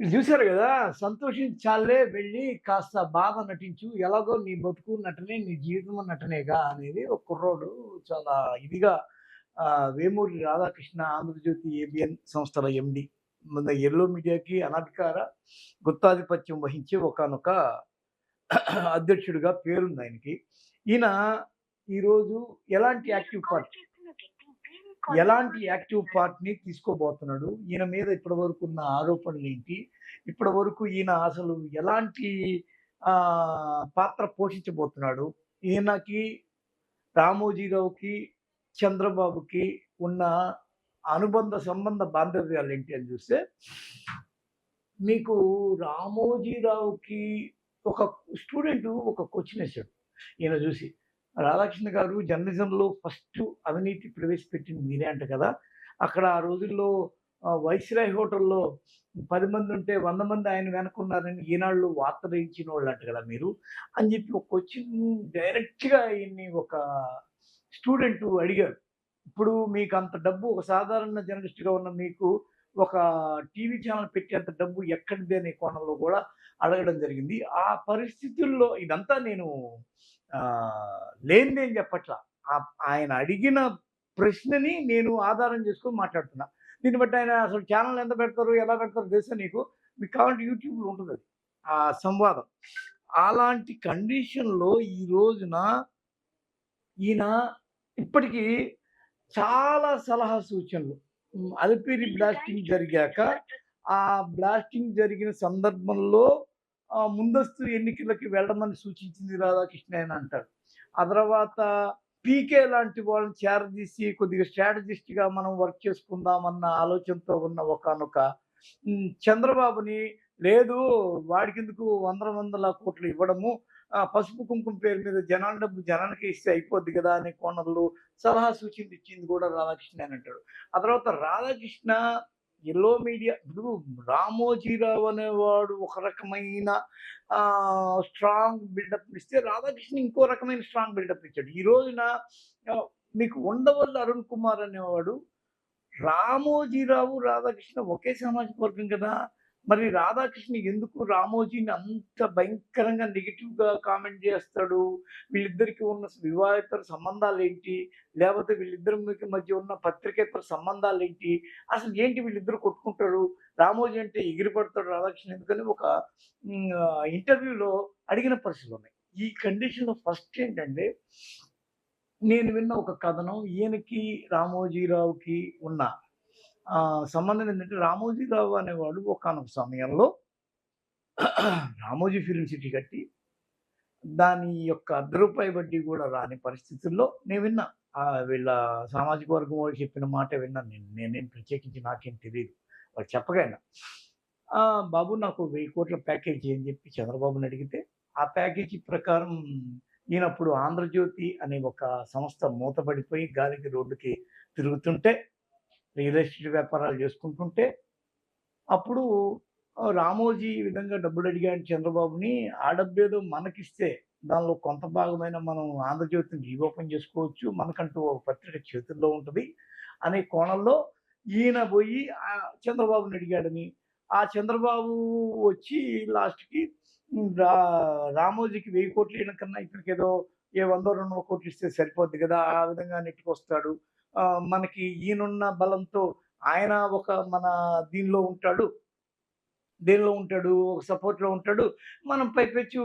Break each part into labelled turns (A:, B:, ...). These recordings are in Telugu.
A: చూశారు చూసారు కదా! సంతోషించాలే వెళ్ళి కాస్త బాధ నటించు. ఎలాగో నీ బతుకు నటనే, నీ జీవితం నటనేగా అనేది ఒక కుర్రోడు చాలా ఇదిగా వేమూరి రాధాకృష్ణ ఆంధ్రజ్యోతి ఏబిఎన్ సంస్థల ఎండి. మన ఎల్లో మీడియాకి అనధికార గుత్తాధిపత్యం వహించే ఒకానొక అధ్యక్షుడిగా పేరుందాయనకి. ఈయన ఈరోజు ఎలాంటి యాక్టివ్ పార్టీ ఎలాంటి యాక్టివ్ పార్ట్‌ని తీసుకోబోతున్నాడు? ఈయన మీద ఇప్పటి వరకు ఉన్న ఆరోపణలేంటి? ఇప్పటి వరకు ఈయన అసలు ఎలాంటి పాత్ర పోషించబోతున్నాడు? ఈయనకి, రామోజీరావుకి, చంద్రబాబుకి ఉన్న అనుబంధ సంబంధ బాంధవ్యాలు ఏంటి అని చూస్తే మీకు రామోజీరావుకి ఒక స్టూడెంట్ ఒక క్వశ్చన్ వేశాడు ఈయన చూసి. రాధాకృష్ణ గారు జర్నలిజంలో ఫస్ట్ అవినీతి ప్రవేశపెట్టింది మీరే అంట కదా! అక్కడ ఆ రోజుల్లో వైస్‌రాయ్ హోటల్‌లో 10 మందుంటే 100 మంది ఆయన వెనకున్నారని ఈనాడులో వాళ్ళు అంట కదా మీరు. అని చెప్పి ఒక క్వశ్చన్ డైరెక్ట్‌గా ఈయన్ని ఒక స్టూడెంట్ అడిగారు. ఇప్పుడు మీకు అంత డబ్బు ఒక సాధారణ జర్నలిస్ట్‌గా ఉన్న మీకు ఒక టీవీ ఛానల్ పెట్టేంత డబ్బు ఎక్కడిది అనే కోణంలో కూడా అడగడం జరిగింది. ఆ పరిస్థితుల్లో ఇదంతా నేను ఆహ్, లేనిదేం చెప్పట్లా. ఆయన అడిగిన ప్రశ్నని నేను ఆధారం చేసుకొని మాట్లాడుతున్నా. దీన్ని బట్టి ఆయన అసలు ఛానల్ ఎంత పెడతారు? ఎలా పెడతారో తెలుసా నీకు? మీకు కావాలంటే యూట్యూబ్‌లో ఉంటుంది అది ఆ సంవాదం. అలాంటి కండిషన్‌లో ఈ రోజున ఈయన ఇప్పటికీ చాలా సలహా సూచనలు అలిపిరి బ్లాస్టింగ్ జరిగాక, ఆ బ్లాస్టింగ్ జరిగిన సందర్భంలో ముందస్తు ఎన్నికలకి వెళ్ళమని సూచించింది రాధాకృష్ణ అని అంటాడు ఆ తర్వాత పీకే లాంటి వాళ్ళని చేరదీసి కొద్దిగా స్ట్రాటజిస్ట్‌గా మనం వర్క్ చేసుకుందామన్న ఆలోచనతో ఉన్న ఒకనొక చంద్రబాబుని లేదు వాడికెందుకు వందల వందల కోట్లు ఇవ్వడము. పసుపు కుంకుమ పేరు మీద జనాల డబ్బు జనానికి ఇస్తే అయిపోద్ది కదా! అనే కోణంలో సలహా సూచనలు ఇచ్చింది కూడా రాధాకృష్ణ అని అంటాడు. ఆ తర్వాత రాధాకృష్ణ ఎల్లో మీడియా ఇప్పుడు రామోజీరావు అనేవాడు ఒక రకమైన స్ట్రాంగ్ బిల్డప్ ఇస్తే రాధాకృష్ణ ఇంకో రకమైన స్ట్రాంగ్ బిల్డప్ ఇచ్చాడు. ఈ రోజున మీకు ఉండవల్లి అరుణ్ కుమార్ అనేవాడు రామోజీరావు, రాధాకృష్ణ ఒకే సామాజిక వర్గం కదా! మరి రాధాకృష్ణ ఎందుకు రామోజీని అంత భయంకరంగా నెగెటివ్‌గా కామెంట్ చేస్తాడు? వీళ్ళిద్దరికి ఉన్న వివాహేతర సంబంధాలు ఏంటి? లేకపోతే వీళ్ళిద్దరి మధ్య ఉన్న పత్రికేతర సంబంధాలు ఏంటి? అసలు ఏంటి వీళ్ళిద్దరు కొట్టుకుంటాడు రామోజీ అంటే ఎగిరిపడతాడు రాధాకృష్ణ ఎందుకని ఒక ఇంటర్వ్యూలో అడిగిన పరిస్థితులు ఉన్నాయి. ఈ కండిషన్‌లో ఫస్ట్ ఏంటంటే నేను విన్న ఒక కథనం ఈయనకి, రామోజీరావుకి ఉన్న. సంబంధం ఏంటంటే రామోజీరావు అనేవాడు ఒకనొక సమయంలో రామోజీ ఫిల్మ్ సిటీ కట్టి, దాని యొక్క అర్ధ రూపాయి వడ్డీ కూడా రాని పరిస్థితుల్లో నేను విన్నా. వీళ్ళ సామాజిక వర్గం వాళ్ళు చెప్పిన మాట విన్నాను నేను. నేనేం ప్రత్యేకించి నాకేం తెలియదు వాళ్ళు చెప్పగా బాబు నాకు వెయ్యి కోట్ల ప్యాకేజీ అని చెప్పి చంద్రబాబుని అడిగితే, ఆ ప్యాకేజీ ప్రకారం ఈయనప్పుడు 'ఆంధ్రజ్యోతి' అనే ఒక సంస్థ మూతపడిపోయి గాలికి రోడ్డుకి తిరుగుతుంటే, రియల్ ఎస్టేట్ వ్యాపారాలు చేసుకుంటుంటే, అప్పుడు రామోజీ ఈ విధంగా డబ్బులు అడిగాడు చంద్రబాబుని. ఆ డబ్బు ఏదో మనకిస్తే దానిలో కొంత భాగమైన మనం 'ఆంధ్రజ్యోతిని' రీఓపెన్ చేసుకోవచ్చు. మనకంటూ ఒక పత్రిక చేతుల్లో ఉంటుంది అనే కోణంలో ఈయన పోయి చంద్రబాబుని అడిగాడని, ఆ చంద్రబాబు వచ్చి లాస్ట్‌కి రా రామోజీకి 1000,00,00,000 ఇయ్యడం కన్నా ఇతనికేదో ఏ 100, 200 కోట్లు ఇస్తే సరిపోద్ది కదా! ఆ విధంగా నెట్టుకొస్తాడు. మనకి ఈయనున్న బలంతో ఆయన ఒక మన దీనిలో ఉంటాడు. దేనిలో ఉంటాడు? ఒక సపోర్ట్‌లో ఉంటాడు. మనం పైపెచ్చు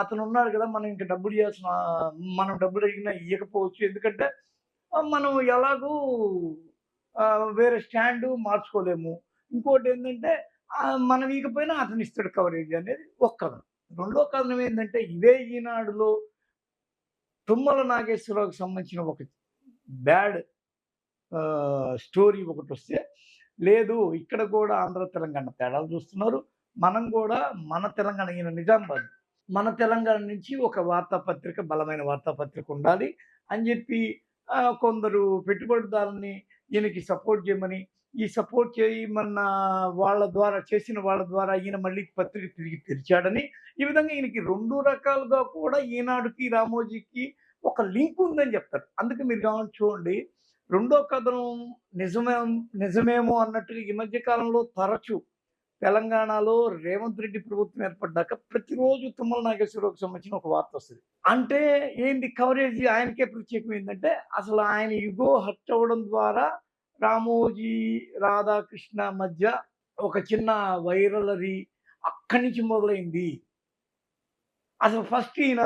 A: అతను ఉన్నాడు కదా! మనం ఇంకా డబ్బులు ఇయ్యాల్సిన మనం డబ్బులు అడిగినా ఇవ్వకపోవచ్చు ఎందుకంటే మనం ఎలాగూ వేరే స్టాండు మార్చుకోలేము. ఇంకోటి ఏంటంటే మనం ఈయకపోయినా అతను ఇస్తాడు కవరేజ్ అనేది ఒక కథనం. రెండో కథనం ఏంటంటే ఇదే ఈనాడులో తుమ్మల నాగేశ్వరరావుకి సంబంధించిన ఒక బ్యాడ్ స్టోరీ ఒకటి వస్తే లేదు ఇక్కడ కూడా ఆంధ్ర, తెలంగాణ తేడాలు చూస్తున్నారు. మనం కూడా మన తెలంగాణ ఈయన నిజామాబాద్. మన తెలంగాణ నుంచి ఒక వార్తాపత్రిక బలమైన వార్తాపత్రిక ఉండాలి అని చెప్పి కొందరు పెట్టుబడిదారుని ఈయనకి సపోర్ట్ చేయమని, ఈ సపోర్ట్ చేయమన్న వాళ్ళ ద్వారా చేసిన వాళ్ళ ద్వారా ఈయన మళ్ళీ పత్రిక తిరిగి తెరిచాడని, ఈ విధంగా ఈయనకి రెండు రకాలుగా కూడా ఈనాడుకి, రామోజీకి ఒక లింక్ ఉందని చెప్తారు. అందుకే మీరు కావాలంటే చూడండి. రెండో కథనం నిజమే నిజమేమో అన్నట్టుగా ఈ మధ్య కాలంలో తరచు తెలంగాణలో రేవంత్ రెడ్డి ప్రభుత్వం ఏర్పడ్డాక ప్రతిరోజు తుమ్మల నాగేశ్వరరావుకి సంబంధించిన ఒక వార్త వస్తుంది. అంటే ఏంటి కవరేజ్ ఆయనకే ప్రత్యేకం ఏంటంటే అసలు ఆయన ఇగో హర్ట్ అవ్వడం ద్వారా రామోజీ రాధాకృష్ణ మధ్య ఒక చిన్న వైరలరీ అక్కడి నుంచి మొదలైంది. అసలు ఫస్ట్ ఈయన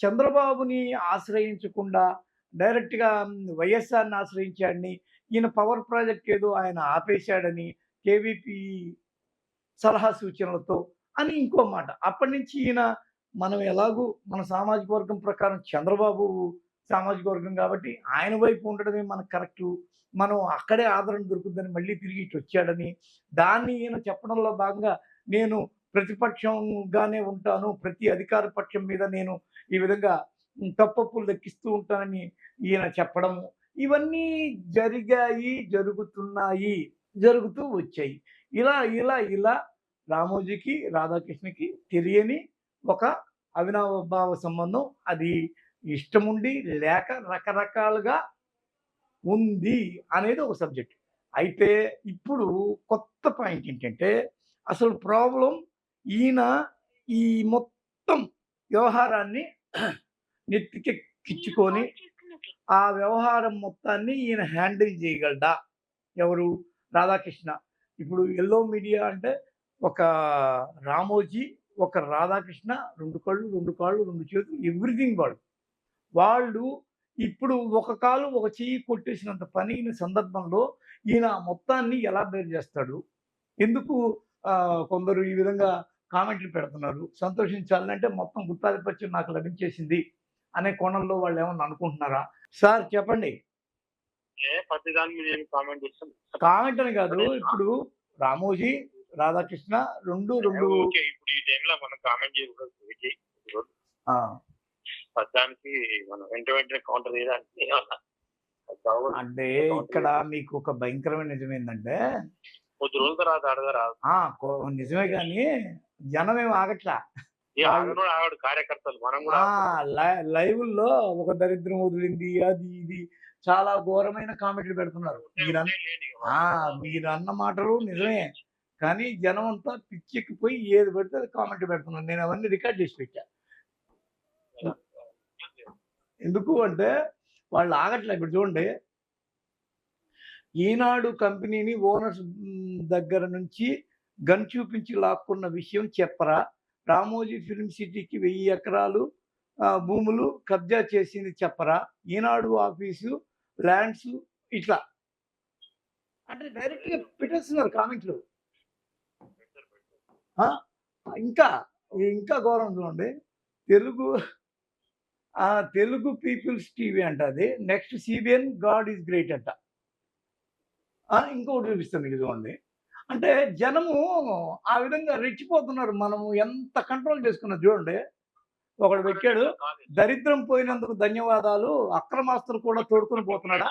A: చంద్రబాబుని ఆశ్రయించకుండా డైరెక్ట్గా వైఎస్ఆర్ని ఆశ్రయించాడని ఈయన పవర్ ప్రాజెక్ట్ ఏదో ఆయన ఆపేశాడని కేవీపీ సలహా సూచనలతో అని ఇంకో మాట. అప్పటి నుంచి ఈయన మనం ఎలాగూ మన సామాజిక వర్గం ప్రకారం చంద్రబాబు సామాజిక వర్గం కాబట్టి ఆయన వైపు ఉండడమే మనకు కరెక్టు. మనం అక్కడే ఆదరణ దొరుకుతుందని మళ్ళీ తిరిగి ఇటు వచ్చాడని దాన్ని ఈయన చెప్పడంలో భాగంగా నేను ప్రతిపక్షంగానే ఉంటాను ప్రతి అధికార పక్షం మీద నేను ఈ విధంగా తప్పప్పులు దక్కిస్తూ ఉంటానని ఈయన చెప్పడము. ఇవన్నీ జరిగాయి జరుగుతున్నాయి జరుగుతూ వచ్చాయి. ఇలా ఇలా ఇలా రామోజీకి రాధాకృష్ణకి తెలియని ఒక అవినావభావ సంబంధం అది ఇష్టముండి లేక రకరకాలుగా ఉంది అనేది ఒక సబ్జెక్ట్. అయితే ఇప్పుడు కొత్త పాయింట్ ఏంటంటే అసలు ప్రాబ్లం ఈయన ఈ మొత్తం వ్యవహారాన్ని నెత్తికెక్కించుకొని ఆ వ్యవహారం మొత్తాన్ని ఈయన హ్యాండిల్ చేయగలడా? ఎవరు? రాధాకృష్ణ. ఇప్పుడు ఎల్లో మీడియా అంటే ఒక రామోజీ ఒక రాధాకృష్ణ రెండు కళ్ళు రెండు కాళ్ళు రెండు చేతులు ఎవ్రీథింగ్ వాళ్ళు. వాళ్ళు ఇప్పుడు ఒక కాలు ఒక చెయ్యి కొట్టేసినంత పని సందర్భంలో ఈయన మొత్తాన్ని ఎలా బేర్ చేస్తాడు? ఎందుకు కొందరు ఈ విధంగా కామెంట్లు పెడుతున్నారు? సంతోషించాలంటే మొత్తం గుత్తాధిపత్యం నాకు లభించేసింది. అనే కోణంలో వాళ్ళు ఏమన్నా అనుకుంటున్నారా? సార్ చెప్పండి.
B: కామెంట్
A: అని కాదు ఇప్పుడు రామోజీ రాధాకృష్ణ రెండు రెండు
B: ఇప్పుడు ఈ టైంలో మనం కామెంట్ చేయకూడదు పద్దానికి మనం వెంట వెంటనే కౌంటర్ చేయడానికి.
A: అంటే ఇక్కడ మీకు ఒక భయంకరమైన నిజం ఏంటంటే
B: కొద్ది రోజుల తర్వాత అడగా రాదు
A: ఆ, కో- నిజమే కానీ జనం ఏం ఆగట్లా?
B: కార్యకర్తలు మనం కూడా
A: ఆ లై- ఒక దరిద్రం వదిలింది అది ఇది. చాలా ఘోరమైన కామెంట్లు పెడుతున్నారు. మీరు అన్న- మాటలు నిజమే. కానీ జనం అంతా పిచ్చెక్కిపోయి ఏది పెడితే అది కామెంట్ పెడుతున్నారు. నేను అవన్నీ రికార్డ్ చేసి పెట్టా. ఎందుకు అంటే వాళ్ళు ఆగట్లే. ఇప్పుడు చూడండి. ఈనాడు కంపెనీని ఓనర్స్ దగ్గర నుంచి గన్ చూపించి లాక్కున్న విషయం చెప్పరా? రామోజీ ఫిల్మ్ సిటీకి వెయ్యి ఎకరాలు భూములు కబ్జా చేసింది చెప్పరా? ఈనాడు ఆఫీసు ల్యాండ్స్ ఇట్లా. అంటే డైరెక్ట్గా పెట్టేస్తున్నారు కామెంట్లు. ఆ, ఇంకా ఇంకా ఘోరం చూడండి. తెలుగు తెలుగు పీపుల్స్ టీవీ అంట అది. Next CBN god is great అంట. ఆ, ఇంకొకటి చూపిస్తాను మీకు చూడండి. అంటే జనము ఆ విధంగా రెచ్చిపోతున్నారు. మనము ఎంత కంట్రోల్ చేసుకున్నా చూడండి. ఒకడు పెట్టాడు దరిద్రం పోయినందుకు ధన్యవాదాలు అక్రమాస్తులు కూడా తోడుకొని పోతున్నాడా?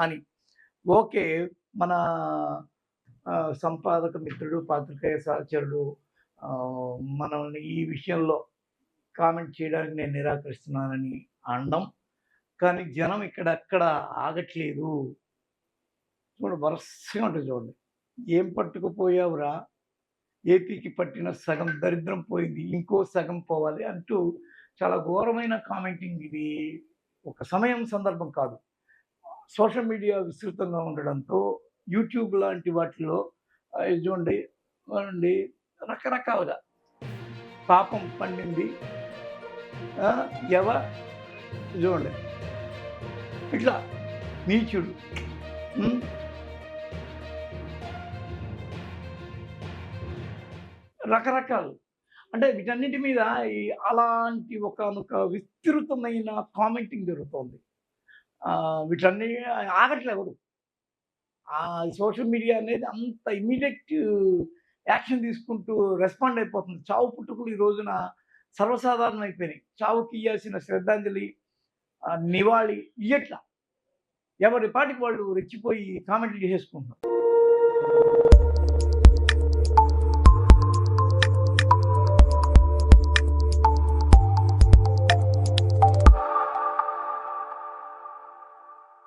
A: అని. ఓకే మన సంపాదక మిత్రుడు పాత్రికేయ సహచరుడు మనల్ని ఈ విషయంలో కామెంట్ చేయడానికి నేను నిరాకరిస్తున్నానని అనడం. కానీ జనం ఇక్కడక్కడ ఆగట్లేదు. చూడండి వరుసగా ఉంటుంది చూడండి. ఏం పట్టుకుపోయావురా? ఏపీకి పట్టిన సగం దరిద్రం పోయింది ఇంకో సగం పోవాలి అంటూ చాలా ఘోరమైన కామెంటింగ్ ఇది. ఒక సమయం సందర్భం కాదు. సోషల్ మీడియా విస్తృతంగా ఉండడంతో యూట్యూబ్ లాంటి వాటిలో చూడండి చూడండి రకరకాలుగా పాపం పండింది ఎవ చూడండి. ఇట్లా నీచుడు రకరకాలు. అంటే వీటన్నిటి మీద ఈ అలాంటి ఒక విస్తృతమైన కామెంటింగ్ జరుగుతోంది. వీటన్ని ఆగట్లే ఎవరు. ఆ సోషల్ మీడియా అనేది అంత ఇమీడియట్ యాక్షన్ తీసుకుంటూ రెస్పాండ్ అయిపోతుంది. చావు పుట్టుకులు ఈ రోజున సర్వసాధారణం అయిపోయినాయి చావుకి ఇవ్వాల్సిన శ్రద్ధాంజలి నివాళి ఇయ్యట్లా. ఎవరి పాటికి వాళ్ళు రెచ్చిపోయి కామెంట్లు చేసుకుంటున్నారు